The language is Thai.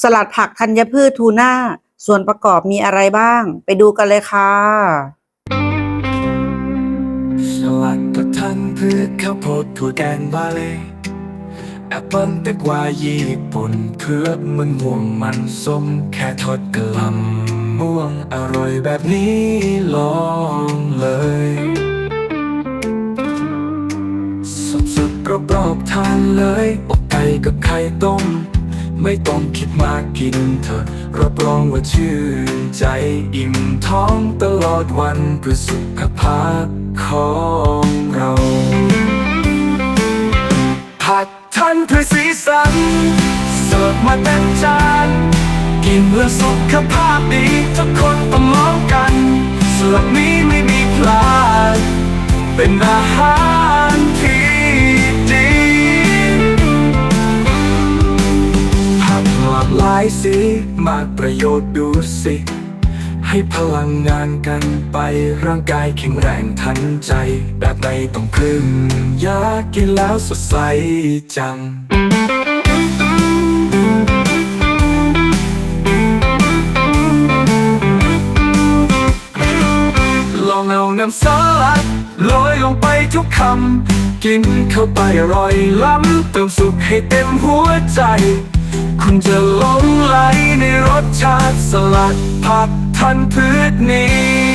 สลัดผักธัญพืชทูน่า ส่วนประกอบมีอะไรบ้าง ไปดูกันเลยค่ะ สลัดผักทันพืชข้าวโพดถั่วแกงบาเลแอปเปิ้ลแตงกวาญี่ปุ่นเผือมันม่วงมันส้มแค่ทอดกะล่ำม่วงอร่อยแบบนี้ลองเลยสดสดกรอบกรอบๆทานเลยอกไก่กับไข่ต้ม ไม่ต้องคิดมากกินเถอะรับรองว่าชื่นใจอิ่มท้องตลอดวันเพื่อสุขภาพของเรา ผัดทันเพื่อสีสัน เสิร์ฟมาเต็มจาน กินเพื่อสุขภาพดีทุกคนต้องลองกันส่วนนี้ไม่มีพลาด เป็นอาหารายสีมากประโยชน์ดูสิ ให้พลังงานกันไปร่างกายแข็งแรงทันใจ แบบไม่ต้องพึ่งยากินแล้วสดใสจังลองเอาน้ำสลัดโรยลงไปทุกคำ กินเข้าไปอร่อยล้ำเติมสุขให้เต็มหัวใจ จะหลงไหลในรสชาติสลัดผักทันพืชนี้